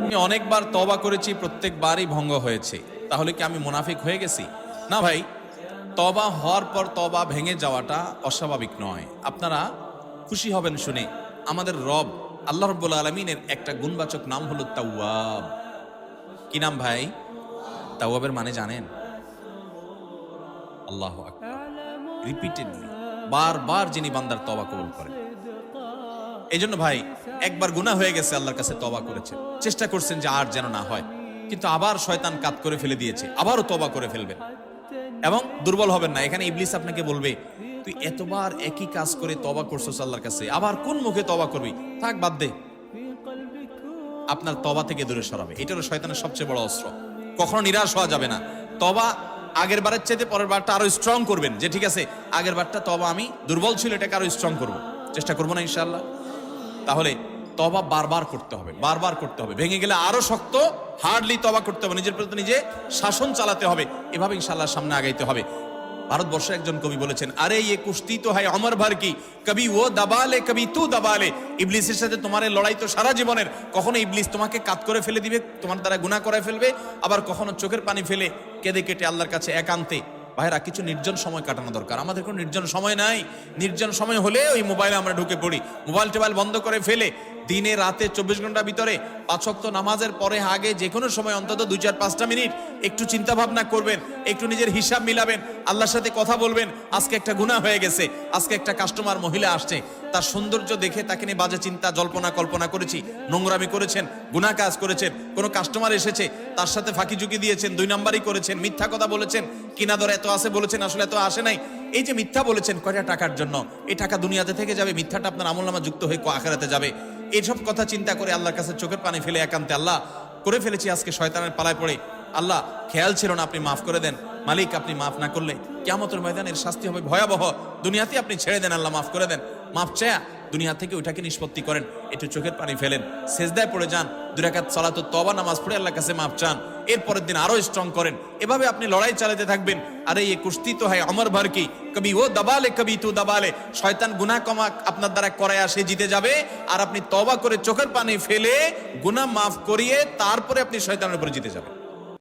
আমি অনেকবার তবা করেছি প্রত্যেকবারই ভঙ্গ হয়েছে। তাহলে কি আমি মুনাফিক হয়ে গেছি? না ভাই তবা হওয়ার পর তবা ভেঙে যাওয়াটা অস্বাভাবিক নয়। আপনারা খুশি হবেন শুনে আমাদের রব আল্লাহ রব্বুল আলমিনের একটা গুণবাচক নাম হলো তাওয়াব। কি নাম ভাই? তাওয়াবের মানে জানেন? আল্লাহ রিপিটেডলি বারবার যিনি বান্দার তবা কবুল করেন। এই জন্য ভাই, একবার গুনাহ হয়ে গেছে, আল্লাহর কাছে তবা করেছে চেষ্টা করছেন যে আর যেন না হয়। কিন্তু আবার শয়তান কাত করে ফেলে দিয়েছে। আবারও তবা করে ফেলবেন। এবং দুর্বল হবেন না। এখানে ইবলিস আপনাকে বলবে, তুই এতবার একই কাজ করে তবা করছিস আল্লাহর কাছে। আবার কোন মুখে তবা করবি? থাক, বাদ দে। আপনার তবা থেকে দূরে সরাবে। এটা হলো শয়তানের সবচেয়ে বড় অস্ত্র। কখনো নিরাশ হওয়া যাবে না। তবা আগের বারের চাইতে পরের বারটা আরও স্ট্রং করবেন। যে ঠিক আছে, আগের বারটা তবা আমি দুর্বল ছিল, এটাকে আরও স্ট্রং করব। চেষ্টা করব না ইনশাল্লাহ তাহলে তবা বারবার করতে হবে, বারবার করতে হবে। ভেঙে গেলে আরও শক্ত হার্ডলি তবা করতে হবে। নিজের প্রতি নিজে শাসন চালাতে হবে। এভাবে ইনশাল্লাহ সামনে আগাইতে হবে। ভারতবর্ষের একজন কবি বলেছেন, আরে ইয়ে কুস্তি তো হয় অমর ভার কি? কবি ও দাবালে, কবি তু দাবালে। ইবলিসের সাথে তোমার লড়াই তো সারা জীবনের। কখনো ইবলিস তোমাকে কাত করে ফেলে দিবে, তোমার দ্বারা গুণা করে ফেলবে, আবার কখনো চোখের পানি ফেলে কেঁদে কেটে আল্লাহর কাছে একান্তে। ভাইরা কিছু নির্জন সময় কাটানো দরকার। আমাদের কোনো নির্জন সময় নাই। নির্জন সময় হলে ওই মোবাইলে আমরা ঢুকে পড়ি। মোবাইল টোবাইল বন্ধ করে ফেলে দিনে রাতে চব্বিশ ঘণ্টার ভিতরে পাঁচক্ত নামাজের পরে আগে যে কোনো সময় অন্তত দুই চার পাঁচটা মিনিট একটু চিন্তা ভাবনা করবেন, একটু নিজের হিসাব মিলাবেন, আল্লাহর সাথে কথা বলবেন, আজকে একটা গুনাহ হয়ে গেছে, আজকে একটা কাস্টমার মহিলা আসছে, তার সৌন্দর্য দেখে তাকে নিয়ে বাজে চিন্তা, জল্পনা, কল্পনা করেছি, নোংরামি করেছেন, গুনাহ কাজ করেছেন, কোনো কাস্টমার এসেছে, তার সাথে ফাঁকি ঝুঁকি দিয়েছেন, দুই নাম্বারই করেছেন, মিথ্যা কথা বলেছেন, কিনা দর এত আছে বলেছেন, আসলে এত আসে নাই, এই যে মিথ্যা বলেছেন, কয়টা টাকার জন্য? এই টাকা দুনিয়াতে থেকে যাবে, মিথ্যাটা আপনার আমল নামা যুক্ত হয়ে আখেরাতে যাবে। এইসব কথা চিন্তা করে আল্লাহর কাছে চোখের পানি ফেলে একান্তে আল্লাহ করে ফেলেছি, আজকে শয়তানের পালায় পড়ে। আল্লাহ, খেয়াল ছিল না আপনি মাফ করে দেন। মালিক, আপনি মাফ না করলে কেমতের ময়দানের শাস্তি হবে ভয়াবহ। দুনিয়াতে আপনি ছেড়ে দেন, আল্লাহ মাফ করে দেন। মাফ চায়া। দুনিয়া থেকে ওইটাকে নিষ্পত্তি করেন, একটু চোখের পানি ফেলেন। সেজদায় পড়ে যান দুরাকাত সালাত তবা নামাজ পড়ে আল্লাহর কাছে মাফ চান। এরপরের দিন আরও স্ট্রং করেন। এভাবে আপনি লড়াই চালাতে থাকবেন। আরে এই কুস্তি তো হয় অমর ভার কি? কবি ও দাবালে, কবি তু দাবালে। শয়তান গুনাহ কমা আপনার দ্বারা করায় সে জিতে যাবে। আর আপনি তবা করে চোখের পানি ফেলে গুনাহ মাফ করিয়ে তারপরে আপনি শয়তানের উপরে জিতে যাবেন।